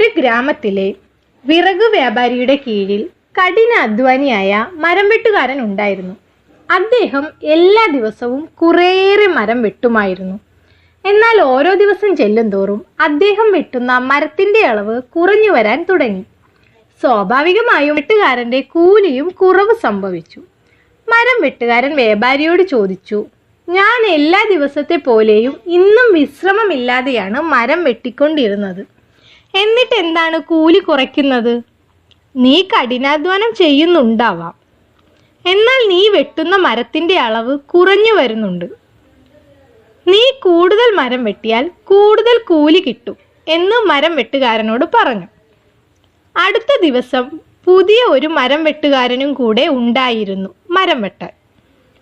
ഒരു ഗ്രാമത്തിലെ വിറക് വ്യാപാരിയുടെ കീഴിൽ കഠിന അധ്വാനിയായ മരം വെട്ടുകാരൻ ഉണ്ടായിരുന്നു. അദ്ദേഹം എല്ലാ ദിവസവും കുറേയേറെ മരം വെട്ടുമായിരുന്നു. എന്നാൽ ഓരോ ദിവസം ചെല്ലും തോറും അദ്ദേഹം വെട്ടുന്ന മരത്തിന്റെ അളവ് കുറഞ്ഞു വരാൻ തുടങ്ങി. സ്വാഭാവികമായും വെട്ടുകാരന്റെ കൂലിയും കുറവ് സംഭവിച്ചു. മരം വെട്ടുകാരൻ വ്യാപാരിയോട് ചോദിച്ചു ഞാൻ എല്ലാ ദിവസത്തെ പോലെയും ഇന്നും വിശ്രമമില്ലാതെയാണ് മരം വെട്ടിക്കൊണ്ടിരുന്നത്. എന്നിട്ട് എന്താണ് കൂലി കുറയ്ക്കുന്നത്? നീ കഠിനാധ്വാനം ചെയ്യുന്നുണ്ടാവാം. എന്നാൽ നീ വെട്ടുന്ന മരത്തിന്റെ അളവ് കുറഞ്ഞു വരുന്നുണ്ട്. നീ കൂടുതൽ മരം വെട്ടിയാൽ കൂടുതൽ കൂലി കിട്ടും എന്ന് മരം വെട്ടുകാരനോട് പറഞ്ഞു. അടുത്ത ദിവസം പുതിയ ഒരു മരം വെട്ടുകാരനും കൂടെ ഉണ്ടായിരുന്നു മരം വെട്ടാൻ.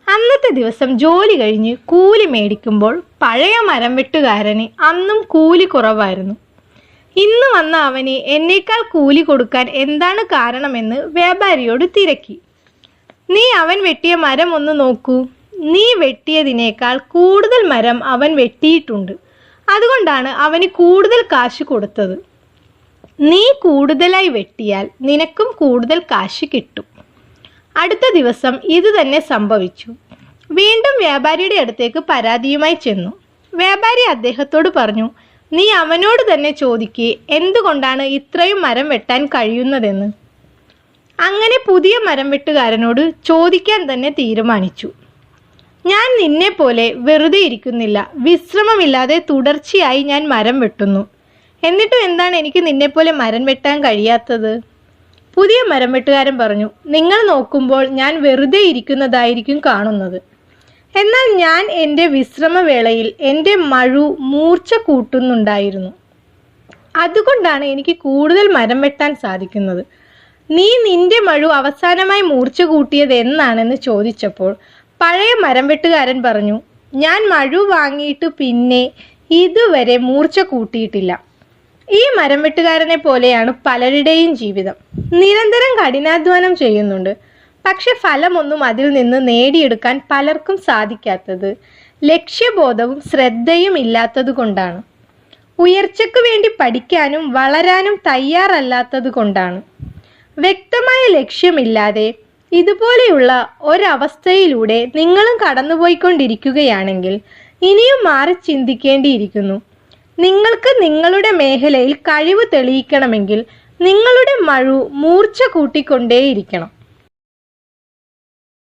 അന്നത്തെ ദിവസം ജോലി കഴിഞ്ഞ് കൂലി മേടിക്കുമ്പോൾ പഴയ മരം വെട്ടുകാരന് അന്നും കൂലി കുറവായിരുന്നു. ഇന്ന് വന്ന അവന് എന്നേക്കാൾ കൂലി കൊടുക്കാൻ എന്താണ് കാരണമെന്ന് വ്യാപാരിയോട് തിരക്കി. നീ അവൻ വെട്ടിയ മരം ഒന്ന് നോക്കൂ. നീ വെട്ടിയതിനേക്കാൾ കൂടുതൽ മരം അവൻ വെട്ടിയിട്ടുണ്ട്. അതുകൊണ്ടാണ് അവന് കൂടുതൽ കാശ് കൊടുത്തത്. നീ കൂടുതലായി വെട്ടിയാൽ നിനക്കും കൂടുതൽ കാശ് കിട്ടും അടുത്ത ദിവസം ഇത് തന്നെ സംഭവിച്ചു. വീണ്ടും വ്യാപാരിയുടെ അടുത്തേക്ക് പരാതിയുമായി ചെന്നു. വ്യാപാരി അദ്ദേഹത്തോട് പറഞ്ഞു നീ അവനോട് തന്നെ ചോദിക്ക് എന്തുകൊണ്ടാണ് ഇത്രയും മരം വെട്ടാൻ കഴിയുന്നതെന്ന്? അങ്ങനെ പുതിയ മരം വെട്ടുകാരനോട് ചോദിക്കാൻ തന്നെ തീരുമാനിച്ചു. ഞാൻ നിന്നെ പോലെ വെറുതെ ഇരിക്കുന്നില്ല വിശ്രമമില്ലാതെ തുടർച്ചയായി ഞാൻ മരം വെട്ടുന്നു. എന്നിട്ടും എന്താണ് എനിക്ക് നിന്നെപ്പോലെ മരം വെട്ടാൻ കഴിയാത്തത്? പുതിയ മരം വെട്ടുകാരൻ പറഞ്ഞു നിങ്ങൾ നോക്കുമ്പോൾ ഞാൻ വെറുതെ ഇരിക്കുന്നതായിരിക്കും കാണുന്നത്. എന്നാൽ ഞാൻ എന്റെ വിശ്രമവേളയിൽ എന്റെ മഴു മൂർച്ച കൂട്ടുന്നുണ്ടായിരുന്നു. അതുകൊണ്ടാണ് എനിക്ക് കൂടുതൽ മരം വെട്ടാൻ സാധിക്കുന്നത്. നീ നിന്റെ മഴു അവസാനമായി മൂർച്ച കൂട്ടിയത് എന്നാണെന്ന് ചോദിച്ചപ്പോൾ പഴയ മരം വെട്ടുകാരൻ പറഞ്ഞു ഞാൻ മഴു വാങ്ങിയിട്ട് പിന്നെ ഇതുവരെ മൂർച്ച കൂട്ടിയിട്ടില്ല. ഈ മരം വെട്ടുകാരനെ പോലെയാണ് പലരുടെയും ജീവിതം. നിരന്തരം കഠിനാധ്വാനം ചെയ്യുന്നുണ്ട്. പക്ഷെ ഫലമൊന്നും അതിൽ നിന്ന് നേടിയെടുക്കാൻ പലർക്കും സാധിക്കാത്തത് ലക്ഷ്യബോധവും ശ്രദ്ധയും ഇല്ലാത്തത് കൊണ്ടാണ്. ഉയർച്ചയ്ക്ക് വേണ്ടി പഠിക്കാനും വളരാനും തയ്യാറല്ലാത്തത് കൊണ്ടാണ്. വ്യക്തമായ ലക്ഷ്യമില്ലാതെ ഇതുപോലെയുള്ള ഒരവസ്ഥയിലൂടെ നിങ്ങളും കടന്നുപോയിക്കൊണ്ടിരിക്കുകയാണെങ്കിൽ ഇനിയും മാറി ചിന്തിക്കേണ്ടിയിരിക്കുന്നു. നിങ്ങൾക്ക് നിങ്ങളുടെ മേഖലയിൽ കഴിവ് തെളിയിക്കണമെങ്കിൽ നിങ്ങളുടെ മഴു മൂർച്ച കൂട്ടിക്കൊണ്ടേയിരിക്കണം.